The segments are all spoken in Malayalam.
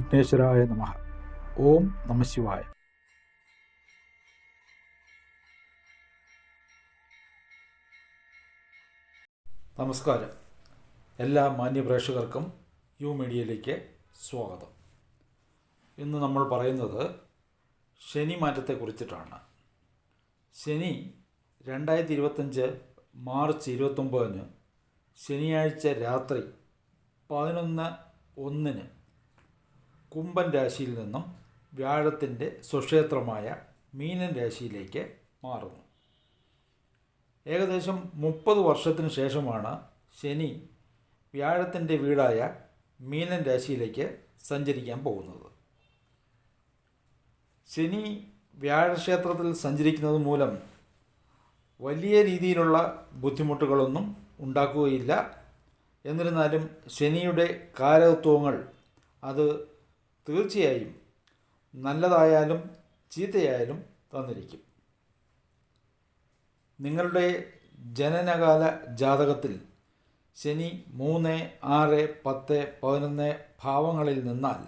വിഘ്നേശ്വരായ നമ. ഓം നമശിവായ നമസ്കാരം. എല്ലാ മാന്യപ്രേക്ഷകർക്കും യു മീഡിയയിലേക്ക് സ്വാഗതം. ഇന്ന് നമ്മൾ പറയുന്നത് ശനി മാറ്റത്തെക്കുറിച്ചിട്ടാണ് ശനി രണ്ടായിരത്തി ഇരുപത്തഞ്ച് മാർച്ച് ഇരുപത്തൊമ്പതിന് ശനിയാഴ്ച രാത്രി പതിനൊന്ന് ഒന്നിന് കുംഭൻ രാശിയിൽ നിന്നും വ്യാഴത്തിന്റെ സ്വക്ഷേത്രമായ മീനൻ രാശിയിലേക്ക് മാറുന്നു. ഏകദേശം മുപ്പത് വർഷത്തിന് ശേഷമാണ് ശനി വ്യാഴത്തിന്റെ വീടായ മീനൻ രാശിയിലേക്ക് സഞ്ചരിക്കാൻ പോകുന്നത്. ശനി വ്യാഴക്ഷേത്രത്തിൽ സഞ്ചരിക്കുന്നത് മൂലം വലിയ രീതിയിലുള്ള ബുദ്ധിമുട്ടുകളൊന്നും ഉണ്ടാക്കുകയില്ല. എന്നിരുന്നാലും ശനിയുടെ കാരകത്വങ്ങൾ അത് തീർച്ചയായും നല്ലതായാലും ചീത്തയായാലും തന്നിരിക്കും. നിങ്ങളുടെ ജനനകാല ജാതകത്തിൽ ശനി മൂന്ന് ആറ് പത്ത് പതിനൊന്ന് ഭാവങ്ങളിൽ നിന്നാൽ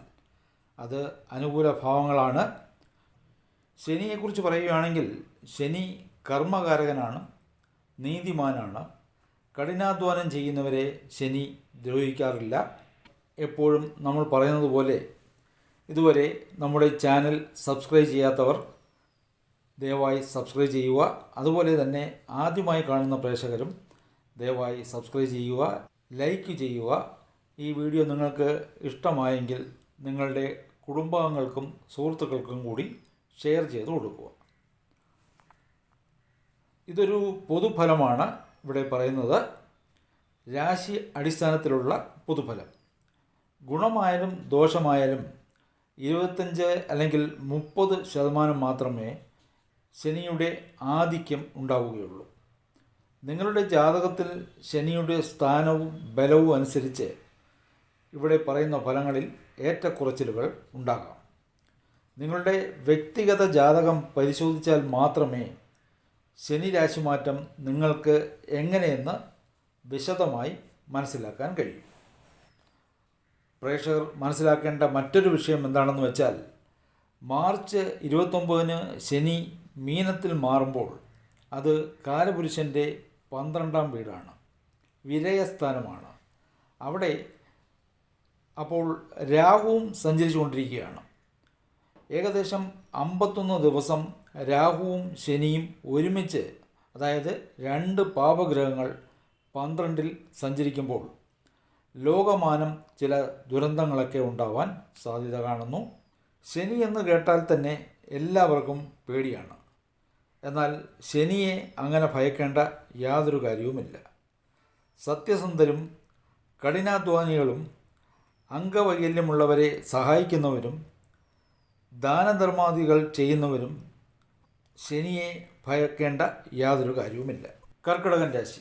അത് അനുകൂല ഭാവങ്ങളാണ്. ശനിയെക്കുറിച്ച് പറയുകയാണെങ്കിൽ ശനി കർമ്മകാരകനാണ് നീതിമാനാണ്. കഠിനാധ്വാനം ചെയ്യുന്നവരെ ശനി ദ്രോഹിക്കാറില്ല. എപ്പോഴും നമ്മൾ പറയുന്നത് പോലെ ഇതുവരെ നമ്മുടെ ചാനൽ സബ്സ്ക്രൈബ് ചെയ്യാത്തവർ ദയവായി സബ്സ്ക്രൈബ് ചെയ്യുക. അതുപോലെ തന്നെ ആദ്യമായി കാണുന്ന പ്രേക്ഷകരും ദയവായി സബ്സ്ക്രൈബ് ചെയ്യുക ലൈക്ക് ചെയ്യുക. ഈ വീഡിയോ നിങ്ങൾക്ക് ഇഷ്ടമായെങ്കിൽ നിങ്ങളുടെ കുടുംബാംഗങ്ങൾക്കും സുഹൃത്തുക്കൾക്കും കൂടി ഷെയർ ചെയ്ത് കൊടുക്കുക. ഇതൊരു പൊതുഫലമാണ് ഇവിടെ പറയുന്നത്. രാശി അടിസ്ഥാനത്തിലുള്ള പൊതുഫലം. ഗുണമായാലും ദോഷമായാലും ഇരുപത്തഞ്ച് അല്ലെങ്കിൽ മുപ്പത് ശതമാനം മാത്രമേ ശനിയുടെ ആധിക്യം ഉണ്ടാവുകയുള്ളൂ. നിങ്ങളുടെ ജാതകത്തിൽ ശനിയുടെ സ്ഥാനവും ബലവും അനുസരിച്ച് ഇവിടെ പറയുന്ന ഫലങ്ങളിൽ ഏറ്റക്കുറച്ചിലുകൾ ഉണ്ടാകാം. നിങ്ങളുടെ വ്യക്തിഗത ജാതകം പരിശോധിച്ചാൽ മാത്രമേ ശനി രാശിമാറ്റം നിങ്ങൾക്ക് എങ്ങനെയെന്ന് വിശദമായി മനസ്സിലാക്കാൻ കഴിയും. പ്രേക്ഷകർ മനസ്സിലാക്കേണ്ട മറ്റൊരു വിഷയം എന്താണെന്ന് വെച്ചാൽ മാർച്ച് ഇരുപത്തൊമ്പതിന് ശനി മീനത്തിൽ മാറുമ്പോൾ അത് കാലപുരുഷന്റെ പന്ത്രണ്ടാം വീടാണ് വിരയസ്ഥാനമാണ്. അവിടെ അപ്പോൾ രാഹുവും സഞ്ചരിച്ചുകൊണ്ടിരിക്കുകയാണ്. ഏകദേശം അമ്പത്തൊന്ന് ദിവസം രാഹുവും ശനിയും ഒരുമിച്ച് അതായത് രണ്ട് പാപഗ്രഹങ്ങൾ പന്ത്രണ്ടിൽ സഞ്ചരിക്കുമ്പോൾ ലോകമാനം ചില ദുരന്തങ്ങളൊക്കെ ഉണ്ടാവാൻ സാധ്യത കാണുന്നു. ശനി എന്ന് കേട്ടാൽ തന്നെ എല്ലാവർക്കും പേടിയാണ്. എന്നാൽ ശനിയെ അങ്ങനെ ഭയക്കേണ്ട യാതൊരു കാര്യവുമില്ല. സത്യസന്ധരും കഠിനാധ്വാനികളും അംഗവൈകല്യമുള്ളവരെ സഹായിക്കുന്നവരും ദാനധർമാദികൾ ചെയ്യുന്നവരും ശനിയെ ഭയക്കേണ്ട യാതൊരു കാര്യവുമില്ല. കർക്കിടകൻ രാശി.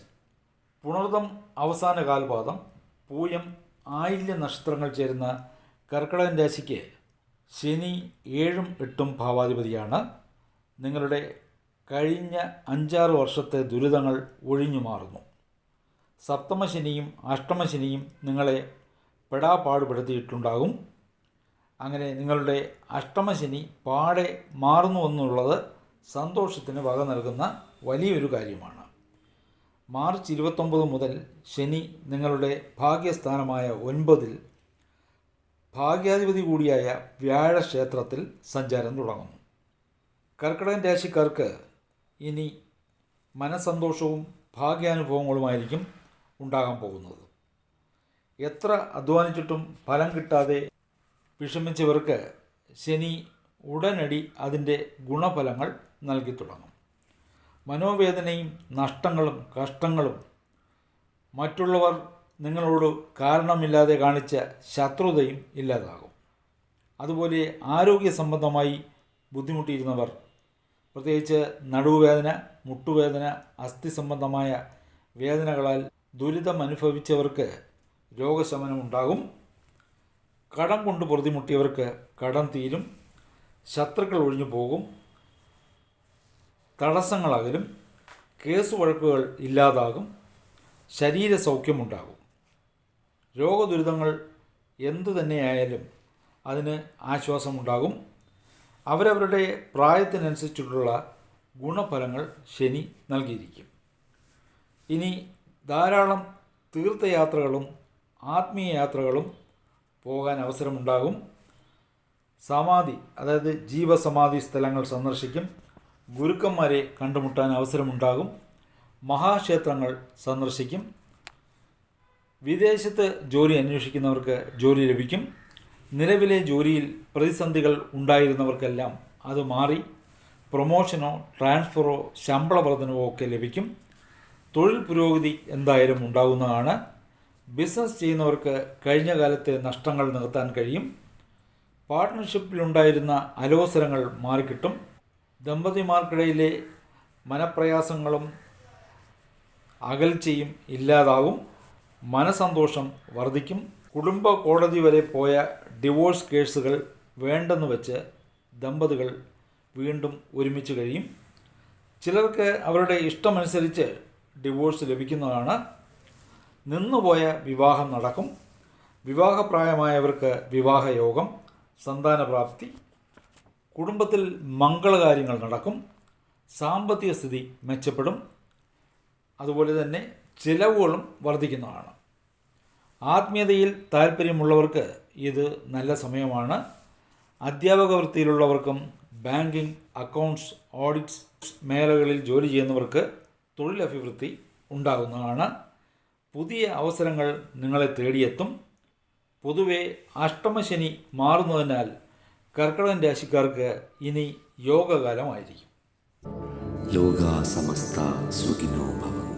പുണർതം അവസാന കാൽപാദം പൂയം ആയില്യ നക്ഷത്രങ്ങൾ ചേരുന്ന കർക്കിടകൻ രാശിക്ക് ശനി ഏഴും എട്ടും ഭാവാധിപതിയാണ്. നിങ്ങളുടെ കഴിഞ്ഞ അഞ്ചാറ് വർഷത്തെ ദുരിതങ്ങൾ ഒഴിഞ്ഞു മാറുന്നു. സപ്തമശനിയും അഷ്ടമശനിയും നിങ്ങളെ പെടാപാടുപെടുത്തിയിട്ടുണ്ടാകും. അങ്ങനെ നിങ്ങളുടെ അഷ്ടമശനി പാടെ മാറുന്നു എന്നുള്ളത് സന്തോഷത്തിന് വക നൽകുന്ന വലിയൊരു കാര്യമാണ്. മാർച്ച് ഇരുപത്തൊമ്പത് മുതൽ ശനി നിങ്ങളുടെ ഭാഗ്യസ്ഥാനമായ ഒൻപതിൽ ഭാഗ്യാധിപതി കൂടിയായ വ്യാഴക്ഷേത്രത്തിൽ സഞ്ചാരം തുടങ്ങുന്നു. കർക്കിടകൻ രാശിക്കാർക്ക് ഇനി മനസ്സന്തോഷവും ഭാഗ്യാനുഭവങ്ങളുമായിരിക്കും ഉണ്ടാകാൻ പോകുന്നത്. എത്ര അധ്വാനിച്ചിട്ടും ഫലം കിട്ടാതെ വിഷമിച്ചവർക്ക് ശനി ഉടനടി അതിന്റെ ഗുണഫലങ്ങൾ നൽകി തുടങ്ങും. മനോവേദനയും നഷ്ടങ്ങളും കഷ്ടങ്ങളും മറ്റുള്ളവർ നിങ്ങളോട് കാരണമില്ലാതെ കാണിച്ച ശത്രുതയും ഇല്ലാതാകും. അതുപോലെ ആരോഗ്യ സംബന്ധമായി ബുദ്ധിമുട്ടിയിരുന്നവർ പ്രത്യേകിച്ച് നടുവുവേദന മുട്ടുവേദന അസ്ഥി സംബന്ധമായ വേദനകളാൽ ദുരിതം അനുഭവിച്ചവർക്ക് രോഗശമനമുണ്ടാകും കടം കൊണ്ട് പൊറുതിമുട്ടിയവർക്ക് കടം തീരും. ശത്രുക്കൾ ഒഴിഞ്ഞു പോകും തടസ്സങ്ങളകലും കേസ് വഴക്കുകൾ ഇല്ലാതാകും ശരീര സൗഖ്യമുണ്ടാകും രോഗദുരിതങ്ങൾ എന്തു തന്നെയായാലും അതിന് ആശ്വാസമുണ്ടാകും. അവരവരുടെ പ്രായത്തിനനുസരിച്ചിട്ടുള്ള ഗുണഫലങ്ങൾ ശനി നൽകിയിരിക്കും. ഇനി ധാരാളം തീർത്ഥയാത്രകളും ആത്മീയ യാത്രകളും പോകാൻ അവസരമുണ്ടാകും. സമാധി അതായത് ജീവസമാധി സ്ഥലങ്ങൾ സന്ദർശിക്കും. ഗുരുക്കന്മാരെ കണ്ടുമുട്ടാൻ അവസരമുണ്ടാകും. മഹാക്ഷേത്രങ്ങൾ സന്ദർശിക്കും. വിദേശത്ത് ജോലി അന്വേഷിക്കുന്നവർക്ക് ജോലി ലഭിക്കും. നിലവിലെ ജോലിയിൽ പ്രതിസന്ധികൾ ഉണ്ടായിരുന്നവർക്കെല്ലാം അത് മാറി. പ്രൊമോഷനോ ട്രാൻസ്ഫറോ ശമ്പള വർധനവോ ഒക്കെ ലഭിക്കും. തൊഴിൽ പുരോഗതി എന്തായാലും ഉണ്ടാകുന്നതാണ്. ബിസിനസ് ചെയ്യുന്നവർക്ക് കഴിഞ്ഞ കാലത്തെ നഷ്ടങ്ങൾ നികത്താൻ കഴിയും. പാർട്ട്ണർഷിപ്പിലുണ്ടായിരുന്ന അലോസരങ്ങൾ മാറിക്കിട്ടും. ദമ്പതിമാർക്കിടയിലെ മനപ്രയാസങ്ങളും അകൽച്ചയും ഇല്ലാതാകും മനസന്തോഷം വർദ്ധിക്കും കുടുംബ കോടതി വരെ പോയ ഡിവോഴ്സ് കേസുകൾ വേണ്ടെന്ന് വെച്ച് ദമ്പതികൾ വീണ്ടും ഒരുമിച്ച് കഴിയും. ചിലർക്ക് അവരുടെ ഇഷ്ടമനുസരിച്ച് ഡിവോഴ്സ് ലഭിക്കുന്നതാണ്. നിന്നുപോയ വിവാഹം നടക്കും. വിവാഹപ്രായമായവർക്ക് വിവാഹയോഗം സന്താനപ്രാപ്തി കുടുംബത്തിൽ മംഗളകാര്യങ്ങൾ നടക്കും സാമ്പത്തിക സ്ഥിതി മെച്ചപ്പെടും അതുപോലെ തന്നെ ചിലവുകളും വർദ്ധിക്കുന്നതാണ്. ആത്മീയതയിൽ താല്പര്യമുള്ളവർക്ക് ഇത് നല്ല സമയമാണ്. അധ്യാപക വൃത്തിയിലുള്ളവർക്കും ബാങ്കിംഗ് അക്കൗണ്ട്സ് ഓഡിറ്റ്സ് മേഖലകളിൽ ജോലി ചെയ്യുന്നവർക്ക് തൊഴിലഭിവൃദ്ധി ഉണ്ടാകുന്നതാണ്. പുതിയ അവസരങ്ങൾ നിങ്ങളെ തേടിയെത്തും. പൊതുവെ അഷ്ടമശനി മാറുന്നതിനാൽ കർക്കിടകൻ രാശിക്കാർക്ക് ഇനി യോഗകാലമായിരിക്കും. ലോക സമസ്ത സുഖിനോ ഭവന്തു.